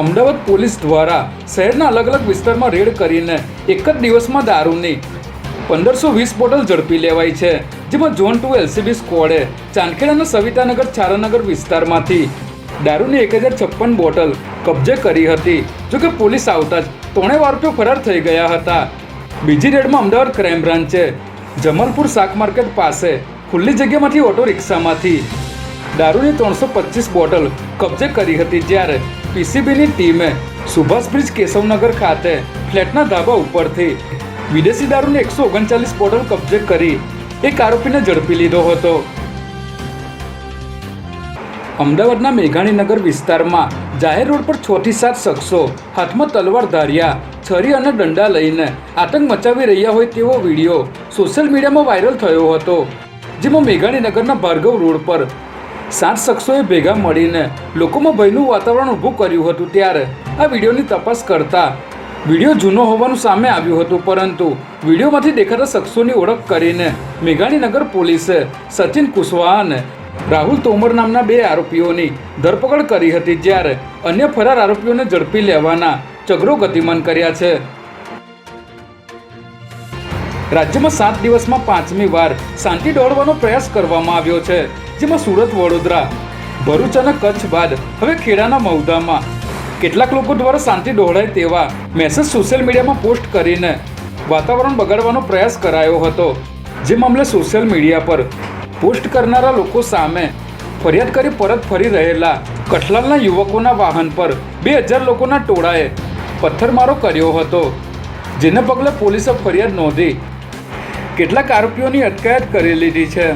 Ahmedabad police દ્વારા શહેરના અલગ અલગ વિસ્તારમાં રેડ કરીને એક જ દિવસમાં દારૂની પંદરસો વીસ બોટલ ઝડપી લેવાઈ છે, જેમાં ઝોન ટુ એલસીબી સ્કવોડે ચાંદખેડાના સવિતાનગર ચારાનગર વિસ્તારમાંથી દારૂની એક હજાર છપ્પન બોટલ કબજે કરી હતી. જોકે પોલીસ આવતા જ ત્રણેય આરોપીઓ ફરાર થઈ ગયા હતા. બીજી રેડમાં અમદાવાદ ક્રાઇમ બ્રાન્ચે જમલપુર શાક માર્કેટ પાસે ખુલ્લી જગ્યામાંથી ઓટો રિક્ષામાંથી દારૂની ત્રણસો પચીસ બોટલ કબજે કરી હતી જ્યારે પીસીબીની ટીમે સુભાષ બ્રિજ કેશવનગર ખાતે ફ્લેટના ધાબા ઉપરથી વિદેશી દારૂની એકસો ઓગણચાલીસ બોટલ કબજે કરી એક આરોપીને ઝડપી લીધો હતો. અમદાવાદના મેઘાણીનગર વિસ્તારમાં જાહેર રોડ પર છ થી સાત શખ્સો હાથમાં તલવાર ધાર્યા, છરી અને દંડા લઈને આતંક મચાવી રહ્યા હોય તેવો વીડિયો સોશિયલ મીડિયામાં વાયરલ થયો હતો, જેમાં મેઘાણીનગરના ભાર્ગવ રોડ પર સાત શખ્સોએ ભેગા મળીને લોકોમાં ભયનું વાતાવરણ ઊભું કર્યું હતું ત્યારે આ વિડીયોની તપાસ કરતા વીડિયો જૂનો હોવાનું સામે આવ્યું હતું, પરંતુ વિડીયોમાંથી દેખાતા શખ્સોની ઓળખ કરીને મેઘાણીનગર પોલીસે સચિન કુશવાહા અને રાહુલ તોમર નામના બે આરોપીઓની ધરપકડ કરી હતી, જ્યારે અન્ય ફરાર આરોપીઓને ઝડપી લેવાના ચગરો ગતિમાન કર્યા છે. રાજ્યમાં સાત દિવસમાં પાંચમી વાર શાંતિ દોડવાનો પ્રયાસ કરવામાં આવ્યો છે, જેમાં સુરત, વડોદરા, ભરૂચ અને કચ્છ બાદ હવે ખેડાના મહુદામાં. કેટલાક લોકો દ્વારા શાંતિ દોડાય તેવા મેસેજ સોશિયલ મીડિયામાં પોસ્ટ કરીને વાતાવરણ બગાડવાનો પ્રયાસ કરાયો હતો, જે મામલે સોશિયલ મીડિયા પર પોસ્ટ કરનારા લોકો સામે ફરિયાદ કરી પરત ફરી રહેલા કઠલાલના યુવકોના વાહન પર બે હજાર લોકોના ટોળાએ પથ્થરમારો કર્યો હતો, જેને પગલે પોલીસે ફરિયાદ નોંધી કેટલાક આરોપીઓની અટકાયત કરી લીધી છે.